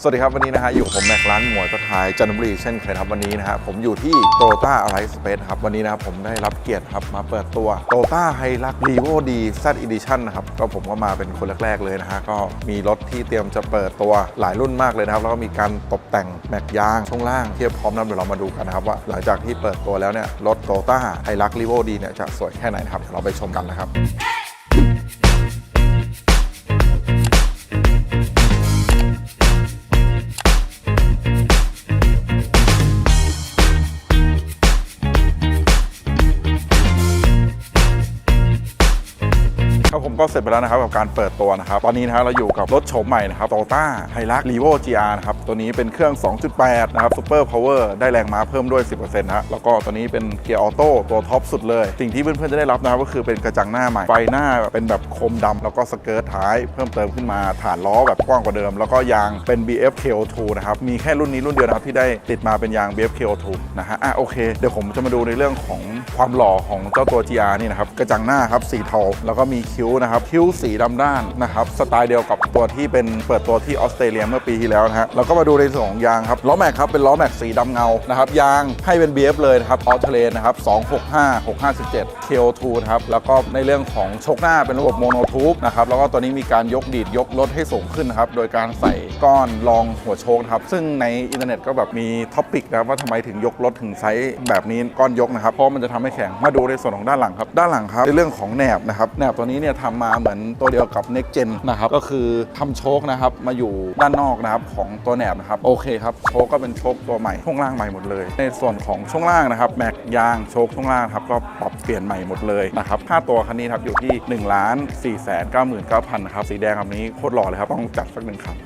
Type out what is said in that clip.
สวัสดีครับ วันนี้นะฮะอยู่กับผมแม็กร้านหมวยก็ทายจันทบุรีเช่นเคยครับวันนี้นะฮะผมอยู่ที่โตโยต้าอะไรสเปซครับวันนี้นะครับผมได้รับเกียรติครับมาเปิดตัวโตโยต้าไฮรักรีโวดีแซดอีดิชั่นนะครับก็ผมก็มาเป็นคนแรก ๆ เลยนะฮะก็มีรถที่เตรียมจะเปิดตัวหลายรุ่นมากเลยนะครับแล้วก็มีการตกแต่งแม็กยางช่วงล่างเทียบพร้อมนะเดี๋ยวเรามาดูกันนะครับว่าหลังจากที่เปิดตัวแล้วเนี่ยรถโตโยต้าไฮรักรีโวดีเนี่ยจะสวยแค่ไหนนะครับเราไปชมกันนะครับ ครับผมก็เสร็จไปแล้วนะครับกับการเปิดตัวนะครับตอนนี้นะฮะเราอยู่กับรถโฉมใหม่นะครับโตต้าไฮรักรีโว GR นะครับตัวนี้เป็นเครื่อง 2.8 นะครับซูเปอร์พาวเวอร์ได้แรงม้าเพิ่มด้วย 10%นะฮะแล้วก็ตัวนี้เป็นเกียร์ออโต้ตัวท็อปสุดเลย สิ่งที่เพื่อนๆจะได้รับนะครับก็คือเป็นกระจังหน้าใหม่ไฟหน้าเป็นแบบโคมดำแล้วก็สเกิร์ตท้ายเพิ่มเติมขึ้นมาฐานล้อแบบกว้างกว่าเดิม แล้วก็ยางเป็น BF KO2 นะครับมีแค่รุ่นนี้รุ่นเดียวนะครับที่ได้ติดมาเป็นยาง BF KO2 นะฮะอะโอเคเดี๋ยวผมจะมาดูในเรื่องของความหล่อของเจ้าตัว GR นี่นะครับกระจังหน้าครับสีเทาแล้วก็มีคิวนะครับคิ้วสีดำด้านนะครับสไตล์เดียวกับตัวที่เป็นเปิดตัวที่ออสเตรเลียเมื่อปีที่แล้วนะฮะแล้วก็มาดูในส่วนของยางครับล้อแม็กครับเป็นล้อแม็กสีดำเงานะครับยางให้เป็น BF เลยนะครับออเทเลนนะครับ265 657 KO2 นะครับแล้วก็ในเรื่องของชกหน้าเป็นระบบโมโนทูบนะครับแล้วก็ตัวนี้มีการยกดีดยกรถให้สูงขึ้นนะครับโดยการใส่ก้อนรองหัวโชคนะครับซึ่งในอินเทอร์เน็ตก็แบบมีท็อปิกนะครับว่าทำไมถึงยกรถถึงไซส์แบบนี้ก้อนยกนะครับเพราะมันจะทำให้แข็งมาดูในส่วนของด้านหลังครับด้านหลังครับในเรื่องของแหนบนะครับแหนบตัวนี้เนี่ยทำมาเหมือนตัวเดียวกับ Next Gen นะครับก็คือทำโชคนะครับมาอยู่ด้านนอกนะครับของตัวแหนบนะครับโอเคครับโชคก็เป็นโชคตัวใหม่ช่วงล่างใหม่หมดเลย ในส่วนของช่วงล่างนะครับแม็กยางโชคช่วงล่างครับก็ปรับเปลี่ยนใหม่หมดเลยนะครับค่าตัวคันนี้ครับอยู่ที่1นึ่งล้านสี่แสนเก้าหมื่นเก้าพันนะครับสีแดงแบบนี้โคตรหล่อเลยครับต้องจัดสักหนึ่งคัน